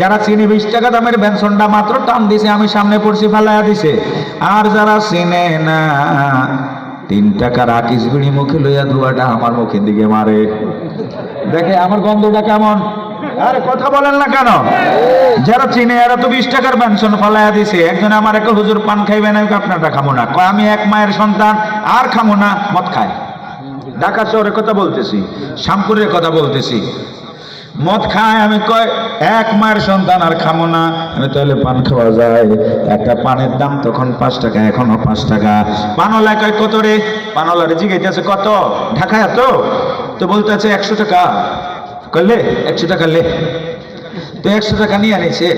যারা চিনি বিশ টাকা দামের পেনশনটা মাত্র টান দিছে, আমি সামনে পড়ছি, ফেলাইয়া দিছে। আর যারা চিনে না, তিন টাকার আকিস বিড়ি মুখে লইয়া ধোয়াটা আমার মুখের দিকে মারে। দেখে আমার গন্ধটা কেমন? আরে কথা বলেন না কেন? যারা চিনে, এরা তো বিশ টাকার পেনশন ফলাইয়া দিছে। একজন আমার একটা হুজুর পান খাইবে না আপনারটা খামো না? কয়, আমি এক মায়ের সন্তান, আর খামো না, মদ খায়। ঢাকা শহরের কথা বলতেছি, শ্যামপুরের কথা বলতেছি। মদ খায়, আমি কয়, এক মায়ের সন্তান আর খামো না। আমি তাহলে পান খাওয়া যায়। একটা পানের দাম তখন পাঁচ টাকা এখনও পাঁচ টাকা। পানলা কয়, কত রে? পানলারে জিগাইতেছে কত? ঢাকায় তো তো বলতেছে, একশো টাকা। করলে একশো টাকা, লে। তো একশো টাকা নিয়ে আনিছে।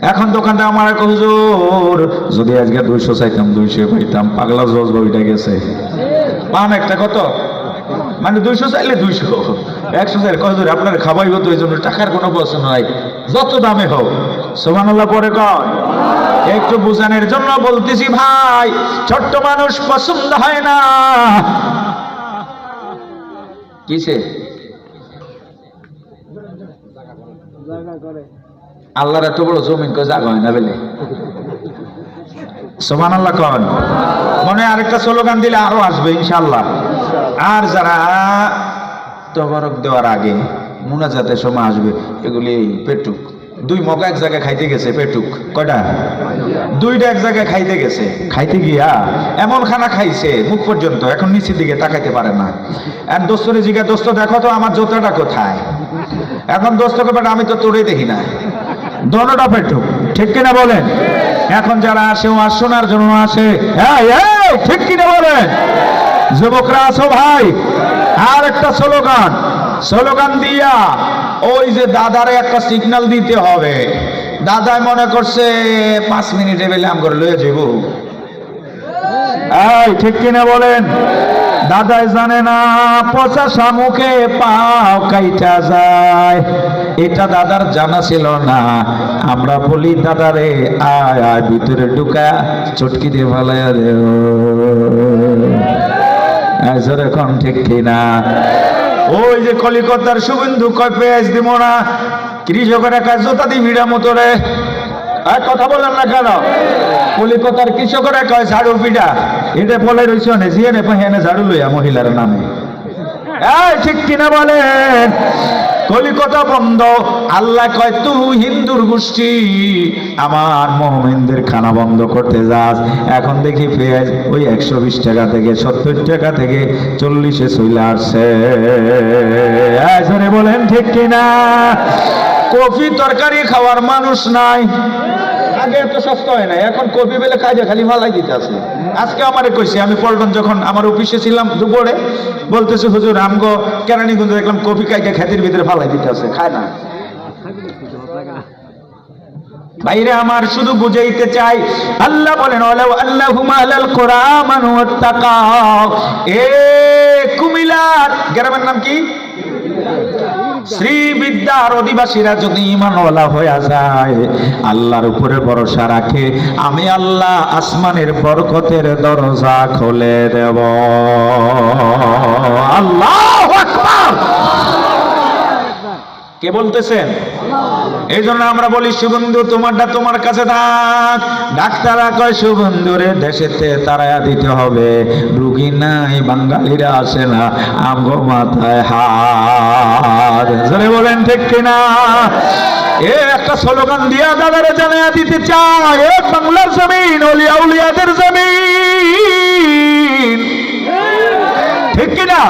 এখন দোকানটা আমার এক হুজুর, যদি আজকে দুইশো চাইতাম, দুইশো পাইতাম, পাগলা জজ বইটা গেছে। পান একটা কত? মানে দুইশো চাইলে দুইশো। একশো চাইলে কত দূর, আপনার খাবাইব তো এই জন্য টাকার কোনো প্রশ্ন নাই। যত দামে হোক। সোমানুল্লাহ পরে কর একটু বুঝানোর জন্য বলতেছি ভাই, ছোট্ট মানুষ পছন্দ হয় না। কিসে? আল্লাহর এত বড় জমিন কো জাগ হয় না বেলে। সোমান আল্লাহ কন মনে আরেকটা স্লোগান দিলে আরও আসবে ইনশাল্লাহ আর যারা তবরক দেওয়ার আগে মুনাজাতের সময় আসবে এগুলি পেটুক। দুই মগ এক জায়গায় খাইতে গেছে পেটুক। কয়টা? দুইটা এক জায়গায় খাইতে গেছে। খাইতে গিয়া এমন খানা খাইছে মুখ পর্যন্ত এখন নিচের দিকে তাকাইতে পারে না। আর দোস্তরে জিগা দোস্ত দেখো তো আমার জোতাটা কোথায়? এখন দোস্তকে বেটা আমি তো তোরে দেখি না। দোনোটা পেটুক। ঠিক কিনা বলেন? এখন যারা আসে ও আর শোনার জন্য আসে। এই, ঠিক কিনা বলেন? যুবকরা আছো ভাই? আর একটা স্লোগান। স্লোগান দিয়া ওই যে দাদারে একটা সিগন্যাল দিতে হবে। দাদাই মনে করছে, পাঁচ মিনিটে বেলে করে লয়ে যাব ঠিক কিনা বলেন? দাদাই জানে না, পচা শামুখে পাও কাইটা যায়। এটা দাদার জানা ছিল না। আমরা বলি, দাদারে, আয় আয়, ভিতরে ঢুকা, চটকি দিয়ে ভালাইয়া দেও কম ঠিক কিনা ওই যে কলিকতার শুভেন্দু কয় পেঁয়াজ দিব না? কৃষকের একা জোতা দি ভিড়া মতো রে। আর কথা বলেন না কেন? কলিকতার কৃষকেরা কয় ঝাড়ু পিঠা এটা বলে রয়েছে অনে জিয়ে নে পাহিয়ানে ঝাড়ু লইয়া মহিলার নামে। ঠিক কিনা বলেন। কলিকতা বন্ধ। আল্লাহ কয়, তুই হিন্দুর গোষ্ঠী, আমার মোহামেনদের খানা বন্ধ করতে যাস। এখন দেখি পেঁয়াজ ওই একশো বিশ টাকা থেকে, সত্তর টাকা থেকে চল্লিশে চলে আসছে। বলেন, ঠিক কিনা? কফি তরকারি খাওয়ার মানুষ নাই। আগে এত সস্তা হয় না এখন কপি বেলে কাজে খালি মালাই দিতে আছে। আজকে আমারে কইছে, আমি পল্টন যখন আমার অফিসে ছিলাম দুপুরে, বলতেছে, হুজুর, আমগো কেরানীগঞ্জ দেখলাম কপি কাইকে খেতের ভিতরে ফালাই দিতে আছে, খায় না। বাইরে আমার শুধু বুঝাইতে চাই, আল্লাহ বলেন, ওয়ালাউ আল্লাহুমা আলাল কুরআমান ওয়াত্তাকাও এ কুমিলার গ্রামের নাম কি? শ্রী বিদ্যার অধিবাসীরা যদি ইমানওয়ালা হয়ে যায়, আল্লাহর উপরে ভরসা রাখে, আমি আল্লাহ আসমানের বরকতের দরজা খুলে দেব। আল্লাহ কে বলতেছেন? এই জন্য আমরা বলি শুভেন্দু তোমারটা তোমার কাছে থাক। ডাক্তাররা কয় শুভেন্দুরে দেশেতে তারায়া দিতে হবে। রুগী নাই, বাঙালিরা আসে না, আমগো মাথায় হাত। বলেন, ঠিক কিনা? এ একটা স্লোগান দিয়া দাদারে জানাইয়া দিতে চায়, এ বাংলার জমিন, অলিয়া উলিয়াদের জমিন। ঠিক কিনা?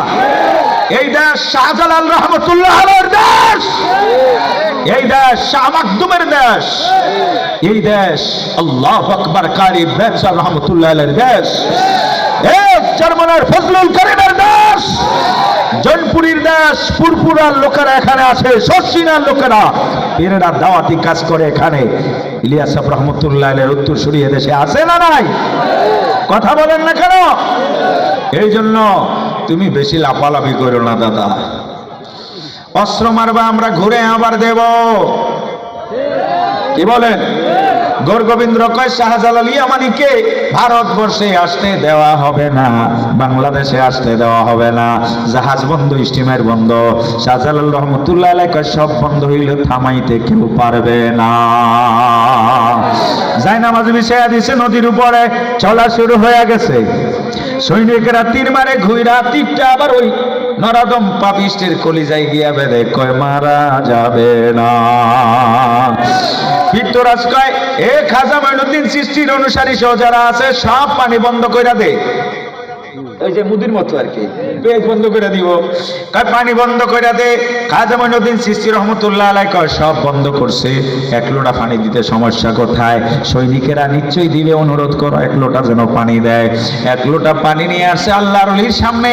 এই দেশ শাহজালাল রহমতুল্লাহ দেশ। এই দেশ শাহ মাকদুমের দেশ। এই দেশ আল্লাহ আকবর কারি বেচার রহমতুল্লাহ দেশ। জার্মানের ফজলুল করিমের দেশ। জনপুরীর দেশ, পুরপুরার লোকেরা এখানে আছে, শর্ষিনার লোকেরা। এরা দাওয়াতি কাজ করে এখানে। ইলিয়াস রহমতুল্লাহ উত্তর সরিয়ে দেশে আছে না নাই? কথা বলেন না কেন? এই জন্য তুমি বেশি লাফালাফি করো না, দাদা। অস্ত্র মারবা, আমরা ঘুরে আবার দেব। কি বলেন? গোর গোবিন্দ কয়, শাহজালাল ইয়ামানিকে ভারতবর্ষে আসতে দেওয়া হবে না, বাংলাদেশে আসতে দেওয়া হবে না। জাহাজ বন্ধ, স্টিমার বন্ধ, শাহজালাল রহমতুল্লাহ আলাই কয়, সব বন্ধ হইলে থামাইতে কেউ পারবে না। জায়নামাজ বিছায়া দিছে নদীর উপরে, চলা শুরু হয়ে গেছে। সৈনিকেরা তীর মারে, ঘুইরা, তীরটা আবার ওই নরদম পাপিষ্টের কলিজায় গিয়া বেদে কয়, মারা যাবে না। পিত্তরাজ কয়, এ খাজা মাইনুদ্দিন সৃষ্টির অনুসারী সহ যারা আছে সাপ পানি বন্ধ কইরা দে। ওই যে মুদির মতো আর কি। পেজ বন্ধ করে দিব। কয় পানি বন্ধ করে দে। খাজা মঈনুদ্দিন সৃষ্টি রহমতুল্লাহ আলাই কয় সব বন্ধ করছে। এক লোটা পানি দিতে সমস্যা কোথায়? সৈনিকেরা নিশ্চয়ই দিবে, অনুরোধ করো, এক লোটা যেন পানি দেয়। এক লোটা পানি নিয়ে আসে আল্লাহর অলির সামনে।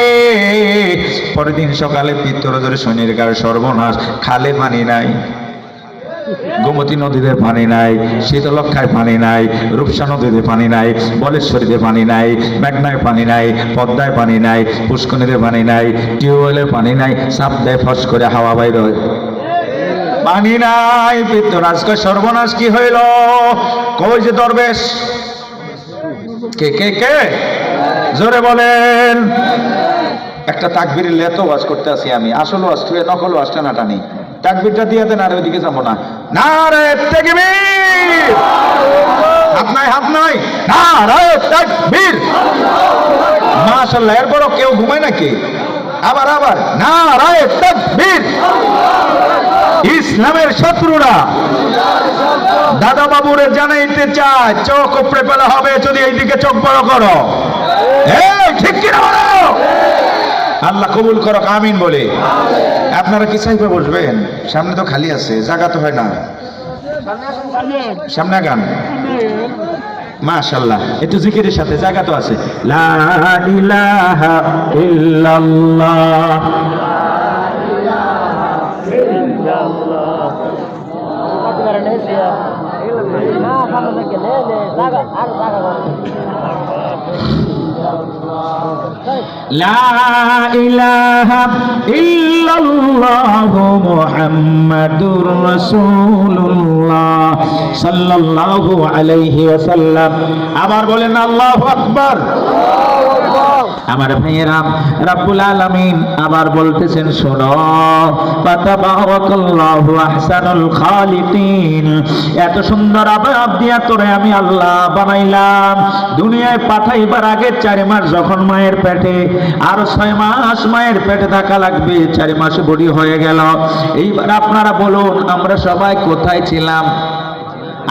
পরের দিন সকালে পিত্তর ধরে সৈনিক গায়ে সর্বনাশ। খালে পানি নাই। গোমতী নদীতে পানি নাই, শীতলক্ষায় পানি নাই, রূপসা নদীতে পানি নাই, বলেশ্বরীতে পানি নাই, মেঘনায় পানি নাই, পদ্মায় পানি নাই পুষ্কনীতে পানি নাই, টিউবওয়েলে পানি নাই, সাপ দেয় ফস করে হাওয়া বাইর হয়। পানি নাই পিত্তরাজকে সর্বনাশ কি হইল? কই যে দরবেশ? কে কে কে? জোরে বলেন। একটা তাকবির লেতো ওয়াজ করতে আছি আমি আসল ওয়াজ তুই নকল ওয়াজটা না টানি তাকবিরটা দিয়ে দেন আর ওইদিকে যাব না। না রে তাকবীর হাত নাই হাত নাই। না রে তাকবীর মাশাআল্লাহ, এরপরও কেউ ঘুমায় নাকি? আবার আবার। না রে তাকবীর ইসলামের শত্রুরা। দাদা বাবুরে জানাইতে চায়, চোখ উপরে পেলে হবে, যদি এইদিকে চোখ বড় করো। ঠিক কিনা বলো? আল্লাহ কবুল করো আমিন বলে। আপনারা কি চাইবে বসবেন? সামনে তো খালি আছে জায়গা তো হয় না। সামনে গান মাশাল্লাহ একটু জিকিরের সাথে জায়গা তো আছে। লা ইলাহা ইল্লাল্লাহ। لا إله إلا الله محمد رسول الله صلى الله عليه وسلم আবার বলেন আল্লাহু আকবার আমার ভাইয়েরা, রাব্বুল আলামিন আবার বলতেছেন, শোনো, ফাতাবারাকাল্লাহু আহসানুল খালিকিন। এত সুন্দর আবাব দিয়া তোরে আমি আল্লাহ বানাইলাম। দুনিয়ায় পাঠাইবার আগে চার মাস যখন মায়ের পেটে, আর ছয় মাস মায়ের পেটে থাকা লাগবে, চার মাস বড়ি হয়ে গেল। এইবার আপনারা বলুন, আমরা সবাই কোথায় ছিলাম?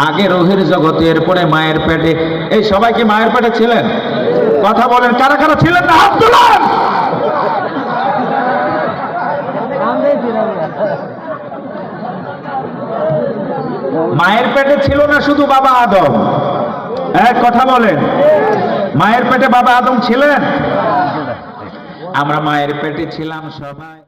আগে রোহের জগতের পরে মায়ের পেটে। এই সবাই কি মায়ের পেটে ছিলেন? কথা বলেন কারা কারা ছিলেন না হাত তোলেন মায়ের পেটে ছিল না শুধু বাবা আদম। এক কথা বলেন, মায়ের পেটে বাবা আদম ছিলেন? আমরা মায়ের পেটে ছিলাম সবাই।